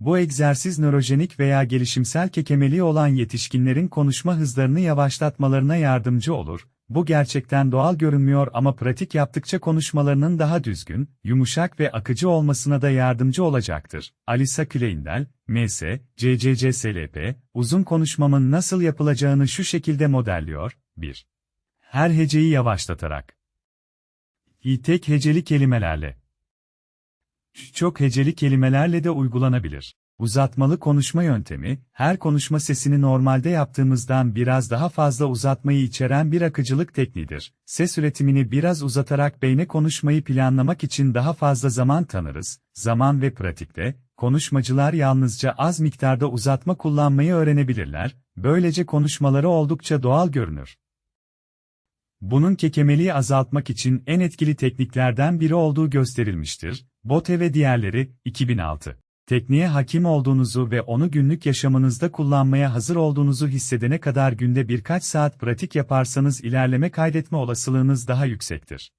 Bu egzersiz nörojenik veya gelişimsel kekemeliği olan yetişkinlerin konuşma hızlarını yavaşlatmalarına yardımcı olur. Bu gerçekten doğal görünmüyor ama pratik yaptıkça konuşmalarının daha düzgün, yumuşak ve akıcı olmasına da yardımcı olacaktır. Alisa Kleindel, MS, CCCSLP, uzun konuşmamın nasıl yapılacağını şu şekilde modelliyor. 1. Her heceyi yavaşlatarak. İ tek heceli kelimelerle. Çok heceli kelimelerle de uygulanabilir. Uzatmalı konuşma yöntemi, her konuşma sesini normalde yaptığımızdan biraz daha fazla uzatmayı içeren bir akıcılık tekniğidir. Ses üretimini biraz uzatarak beyne konuşmayı planlamak için daha fazla zaman tanırız. Zaman ve pratikte, konuşmacılar yalnızca az miktarda uzatma kullanmayı öğrenebilirler, böylece konuşmaları oldukça doğal görünür. Bunun kekemeliği azaltmak için en etkili tekniklerden biri olduğu gösterilmiştir. Bote ve diğerleri, 2006. Tekniğe hakim olduğunuzu ve onu günlük yaşamınızda kullanmaya hazır olduğunuzu hissedene kadar günde birkaç saat pratik yaparsanız ilerleme kaydetme olasılığınız daha yüksektir.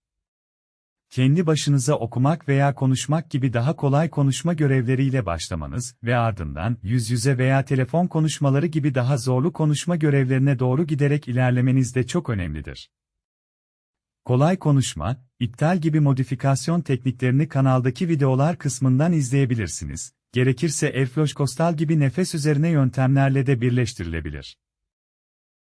Kendi başınıza okumak veya konuşmak gibi daha kolay konuşma görevleriyle başlamanız ve ardından yüz yüze veya telefon konuşmaları gibi daha zorlu konuşma görevlerine doğru giderek ilerlemeniz de çok önemlidir. Kolay konuşma, iptal gibi modifikasyon tekniklerini kanaldaki videolar kısmından izleyebilirsiniz. Gerekirse Elfloş Kostal gibi nefes üzerine yöntemlerle de birleştirilebilir.